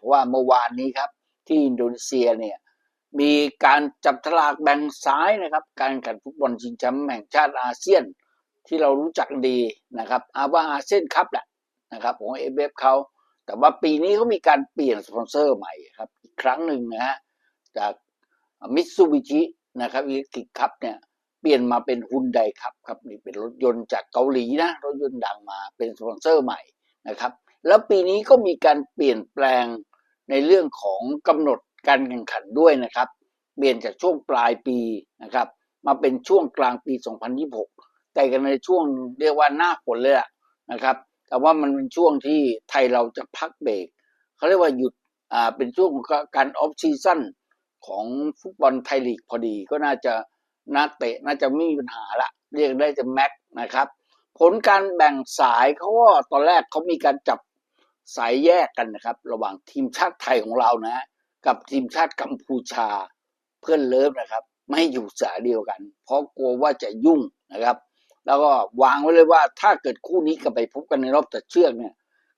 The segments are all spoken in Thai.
เพราะว่าเมื่อวานนี้ครับ ที่อินโดนีเซียเนี่ยมีการจับฉลากแบ่งซ้ายนะครับ การแข่งฟุตบอลชิงแชมป์แห่งชาติอาเซียน ที่เรารู้จักดีนะครับอาว่าอาเซียนคัพแหละนะครับของเอฟเอฟเขาแต่ว่าปีนี้เขามีการเปลี่ยนสปอนเซอร์ใหม่ครับ อีกครั้งหนึ่งนะฮะจากมิตซูบิชินะครับอีกิคัพเนี่ยเปลี่ยนมาเป็นฮุนไดครับครับนี่เป็นรถยนต์จากเกาหลีนะรถยนต์ดังมาเป็นสปอนเซอร์ใหม่นะครับ แล้วปีนี้ก็มีการเปลี่ยนแปลง ในเรื่องของกำหนดการแข่งขันด้วยนะครับ เปลี่ยนจากช่วงปลายปีนะครับ มาเป็นช่วงกลางปี 2026 แต่กันในช่วงเรียกว่าหน้าฝนเลยล่ะนะครับ แต่ว่ามันเป็นช่วงที่ไทยเราจะพักเบรกเขาเรียกว่าหยุดอ่าเป็นช่วงการออฟซีซั่นของฟุตบอลไทยลีกพอดีก็น่าจะนักเตะน่าจะไม่มีปัญหาละเรียกได้จะแม็กนะครับ ผลการแบ่งสายเขาก็ตอนแรกเขามีการจับ สายแยกกันนะครับ ระหว่างทีมชาติไทยของเรานะกับทีมชาติกัมพูชาเพื่อนเลิฟนะครับ ไม่อยู่สายเดียวกัน เพราะกลัวว่าจะยุ่งนะครับ แล้วก็วางไว้เลยว่าถ้าเกิดคู่นี้กับไปพบกันในรอบตัดเชือกเนี่ย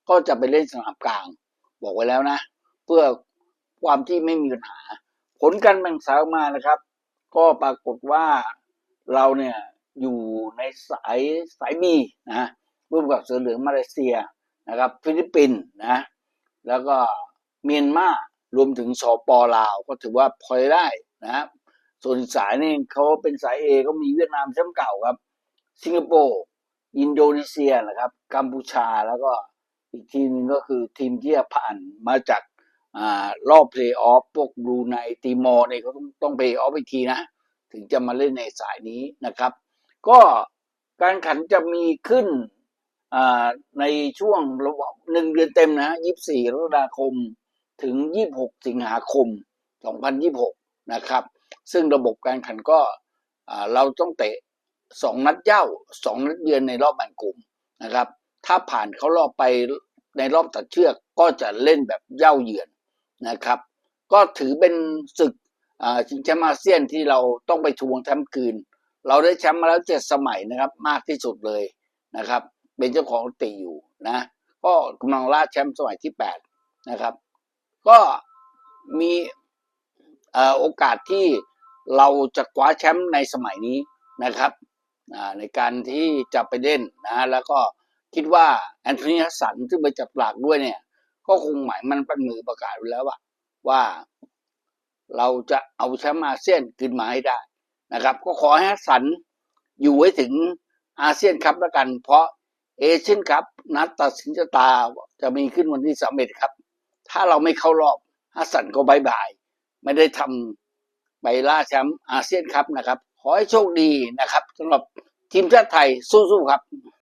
ก็จะไปเล่นสนามกลาง บอกไว้แล้วนะ เพื่อความที่ไม่มีปัญหา ผลการแบ่งสายออกมานะครับ ก็ปรากฏว่าเราเนี่ยอยู่ในสายสายบีนะร่วมกับเสือเหลืองมาเลเซีย นะครับ ฟิลิปปินส์นะแล้วก็เมียนมารวมถึงสปลาว ก็ถือว่าพอได้นะส่วนสายนี่เขาเป็นสายเอก็มีเวียดนามแชมป์เก่าครับ สิงคโปร์อินโดนีเซียนะครับ กัมพูชาแล้วก็อีกทีมนึงก็คือทีมที่ผ่านมาจากอ่ารอบเพลย์ออฟพวกบรูไนตีมอร์เนี่ยเขาต้องต้องเพลย์ออฟอีกทีนะ ถึงจะมาเล่นในสายนี้นะครับ ก็การขันจะมีขึ้น ในช่วงระหว่างหนึ่งเดือนเต็มนะยี่สี่กรกฎาคม ถึงยี่หกสิงหาคมสองพันยี่หกนะครับ ซึ่งระบบการแข่งขันก็เราต้องเตะสองนัดเย้าสองนัดเยือนในรอบแบ่งกลุ่มนะครับ ถ้าผ่านเขารอบไปในรอบตัดเชือกก็จะเล่นแบบเย้าเยือนนะครับ ก็ถือเป็นศึกชิงแชมป์อาเซียนที่เราต้องไปทวงแชมป์คืน เราได้แชมป์มาแล้วเจ็ดสมัยนะครับ มากที่สุดเลยนะครับ เป็นเจ้าของติอยู่นะ ก็กำลังล่าแชมป์สมัยที่แปดนะครับ ก็มีโอกาสที่เราจะคว้าแชมป์ในสมัยนี้นะครับในการที่จะไปเล่นนะแล้วก็คิดว่าแอนโทนีฮัสสันซึ่งไปจับหลักด้วยเนี่ย ก็คงหมายมันเป็นมือประกาศไว้แล้วว่าว่าเราจะเอาแชมป์อาเซียนขึ้นมาให้ได้นะครับ ก็ขอให้ฮัสสันอยู่ไว้ถึงอาเซียนครับแล้วกัน เพราะ เอเชียนคัพนัดตัดสินชะตาจะมีขึ้นวันที่สามเอ็ดครับ ถ้าเราไม่เข้ารอบฮัสสันก็บายบาย ไม่ได้ทำไปล่าแชมป์อาเซียนครับนะครับ ขอให้โชคดีนะครับสำหรับทีมชาติไทยสู้ๆครับ